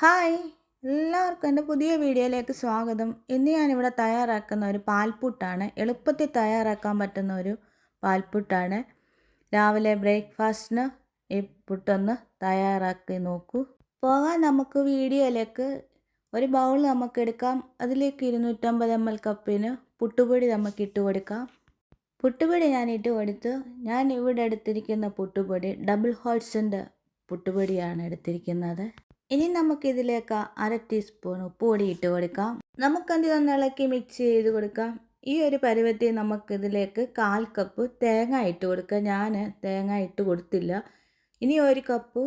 Hi. എല്ലാവർക്കും എന്റെ പുതിയ വീഡിയോയിലേക്ക് സ്വാഗതം. ഇന്ന് ഞാനിവിടെ തയ്യാറാക്കുന്ന ഒരു പാൽപ്പുട്ടാണ് എളുപ്പത്തിൽ തയ്യാറാക്കാൻ പറ്റുന്ന ഒരു പാൽപ്പുട്ടാണ് രാവിലെ ബ്രേക്ക്ഫാസ്റ്റിന് ഈ പുട്ടൊന്ന് തയ്യാറാക്കി നോക്കൂ. പോകാൻ നമുക്ക് വീഡിയോയിലേക്ക് ഒരു ബൗൾ നമുക്ക് എടുക്കാം. അതിലേക്ക് ഇരുന്നൂറ്റമ്പത് എം എൽ കപ്പിന് പുട്ടുപൊടി നമുക്ക് ഇട്ട് കൊടുക്കാം. പുട്ടുപൊടി ഞാൻ ഇട്ട് കൊടുത്ത്. ഞാൻ ഇവിടെ എടുത്തിരിക്കുന്ന പുട്ടുപൊടി ഡബിൾ ഹോൾസിന്റെ പുട്ടുപൊടിയാണ് എടുത്തിരിക്കുന്നത്. ഇനി നമുക്കിതിലേക്ക് അര ടീസ്പൂൺ ഉപ്പുപൊടി ഇട്ട് കൊടുക്കാം. നമുക്കത് ഇളക്കി മിക്സ് ചെയ്ത് കൊടുക്കാം. ഈ ഒരു പരുവത്തിൽ നമുക്കിതിലേക്ക് കാൽ കപ്പ് തേങ്ങ ഇട്ട് കൊടുക്കാം. ഞാൻ തേങ്ങ ഇട്ട് കൊടുത്തില്ല. ഇനി ഒരു കപ്പ്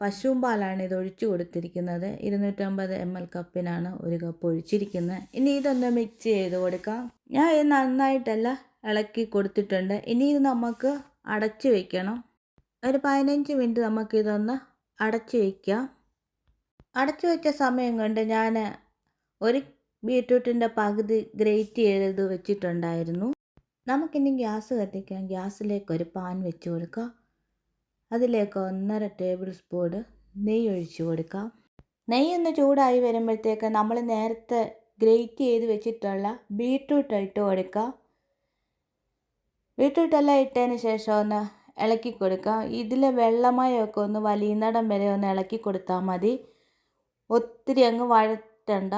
പശുവും പാലാണ് ഇത് ഒഴിച്ചു കൊടുത്തിരിക്കുന്നത്. ഇരുന്നൂറ്റമ്പത് എം എൽ കപ്പിനാണ് ഒരു കപ്പ് ഒഴിച്ചിരിക്കുന്നത്. ഇനി ഇതൊന്ന് മിക്സ് ചെയ്ത് കൊടുക്കാം. ഞാൻ ഇത് നന്നായിട്ടല്ല ഇളക്കി കൊടുത്തിട്ടുണ്ട്. ഇനി ഇത് നമുക്ക് അടച്ചു വയ്ക്കണം ഒരു പതിനഞ്ച് മിനിറ്റ് നമുക്കിതൊന്ന് അടച്ചു വയ്ക്കാം അടച്ചു വെച്ച സമയം കൊണ്ട് ഞാൻ ഒരു ബീട്രൂട്ടിന്റെ പകുതി ഗ്രേറ്റ് ചെയ്ത് വെച്ചിട്ടുണ്ടായിരുന്നു. നമുക്കിനി ഗ്യാസ് കത്തിക്കാം. ഗ്യാസിലേക്ക് ഒരു പാൻ വെച്ച് കൊടുക്കാം. അതിലേക്ക് ഒന്നര ടേബിൾ സ്പൂൺ നെയ്യ് ഒഴിച്ചു കൊടുക്കാം. നെയ്യ് ഒന്ന് ചൂടായി വരുമ്പോഴത്തേക്ക് നമ്മൾ നേരത്തെ ഗ്രേറ്റ് ചെയ്ത് വെച്ചിട്ടുള്ള ബീട്രൂട്ട് ഇട്ട് കൊടുക്കാം. ബീട്രൂട്ടെല്ലാം ഇട്ടതിന് ശേഷം ഒന്ന് ഇളക്കി കൊടുക്കാം. ഇതിലെ വെള്ളമയമൊക്കെ ഒന്ന് വലിയുന്നിടം വരെ ഒന്ന് ഇളക്കി കൊടുത്താൽ മതി. ഒത്തിരി അങ്ങ് വഴറ്റണ്ട.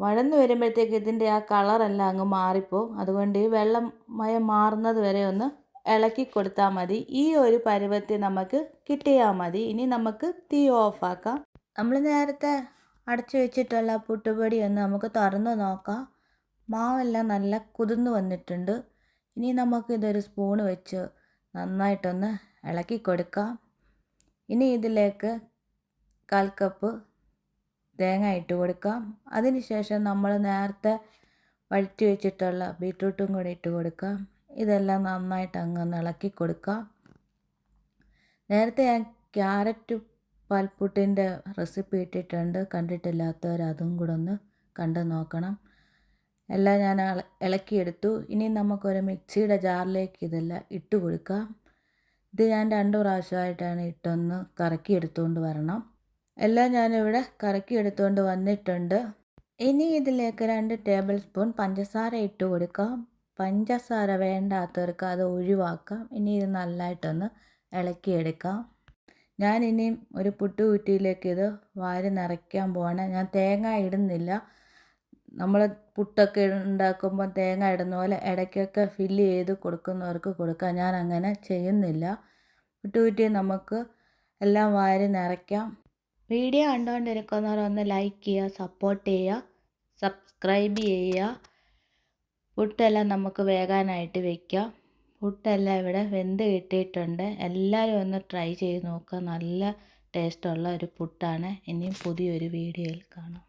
വഴന്ന് വരുമ്പോഴത്തേക്ക് ഇതിന്റെ ആ കളറെല്ലാം അങ്ങ് മാറിപ്പോവും. അതുകൊണ്ട് ഈ വെള്ളം മയം മാറുന്നത് വരെ ഒന്ന് ഇളക്കി കൊടുത്താൽ മതി. ഈ ഒരു പരുവത്തിൽ നമുക്ക് കിട്ടിയാൽ മതി. ഇനി നമുക്ക് തീ ഓഫാക്കാം നമ്മൾ നേരത്തെ അടച്ചു വെച്ചിട്ടുള്ള പുട്ടുപൊടി ഒന്ന് നമുക്ക് തുറന്ന് നോക്കാം. മാവെല്ലാം നല്ല കുതിർന്ന് വന്നിട്ടുണ്ട്. ഇനി നമുക്ക് ഇതൊരു സ്പൂണ് വെച്ച് നന്നായിട്ടൊന്ന് ഇളക്കി കൊടുക്കാം. ഇനി ഇതിലേക്ക് കാൽ കപ്പ് തേങ്ങ ഇട്ട് കൊടുക്കാം. അതിനുശേഷം നമ്മൾ നേരത്തെ വഴറ്റി വെച്ചിട്ടുള്ള ബീട്രൂട്ടും കൂടി ഇട്ട് കൊടുക്കാം. ഇതെല്ലാം നന്നായിട്ട് അങ്ങ് ഇളക്കി കൊടുക്കാം. നേരത്തെ ഞാൻ ക്യാരറ്റ് പാൽപ്പുട്ടിന്റെ റെസിപ്പി ഇട്ടിട്ടുണ്ട്. കണ്ടിട്ടില്ലാത്തവർ അതും കൂടെ ഒന്ന് കണ്ടു നോക്കണം. എല്ലാം ഞാൻ ഇളക്കിയെടുത്തു. ഇനി നമുക്കൊരു മിക്സിയുടെ ജാറിലേക്ക് ഇതെല്ലാം ഇട്ട് കൊടുക്കാം. ഇത് ഞാൻ രണ്ട് പ്രാവശ്യമായിട്ടാണ് ഇട്ടൊന്ന് കറക്കി എടുത്തുകൊണ്ട് വരണം. എല്ലാം ഞാനിവിടെ കറക്കി എടുത്തുകൊണ്ട് വന്നിട്ടുണ്ട്. ഇനി ഇതിലേക്ക് രണ്ട് ടേബിൾ സ്പൂൺ പഞ്ചസാര ഇട്ട് കൊടുക്കാം. പഞ്ചസാര വേണ്ടാത്തവർക്ക് അത് ഒഴിവാക്കാം. ഇനി ഇത് നല്ലതായിട്ടൊന്ന് ഇളക്കിയെടുക്കാം. ഞാൻ ഇനിയും ഒരു പുട്ടുകുറ്റിയിലേക്ക് ഇത് വാരി നിറയ്ക്കാൻ പോവാണ്. ഞാൻ തേങ്ങ ഇടുന്നില്ല. നമ്മൾ പുട്ടൊക്കെ ഉണ്ടാക്കുമ്പോൾ തേങ്ങ ഇടുന്ന പോലെ ഇടയ്ക്കൊക്കെ ഫില്ല് ചെയ്ത് കൊടുക്കുന്നവർക്ക് കൊടുക്കാം. ഞാൻ അങ്ങനെ ചെയ്യുന്നില്ല പുട്ടുകുറ്റി നമുക്ക് എല്ലാം വാരി നിറയ്ക്കാം. വീഡിയോ കണ്ടുകൊണ്ടിരിക്കുന്നവർ ഒന്ന് ലൈക്ക് ചെയ്യുക സപ്പോർട്ട് ചെയ്യുക സബ്സ്ക്രൈബ് ചെയ്യുക. പുട്ടെല്ലാം നമുക്ക് വേകാനായിട്ട് വെക്കാം. പുട്ടെല്ലാം ഇവിടെ വെന്ത് കിട്ടിയിട്ടുണ്ട്. എല്ലാവരും ഒന്ന് ട്രൈ ചെയ്ത് നോക്കുക. നല്ല ടേസ്റ്റുള്ള ഒരു പുട്ടാണ്. ഇനിയും പുതിയൊരു വീഡിയോയിൽ കാണാം.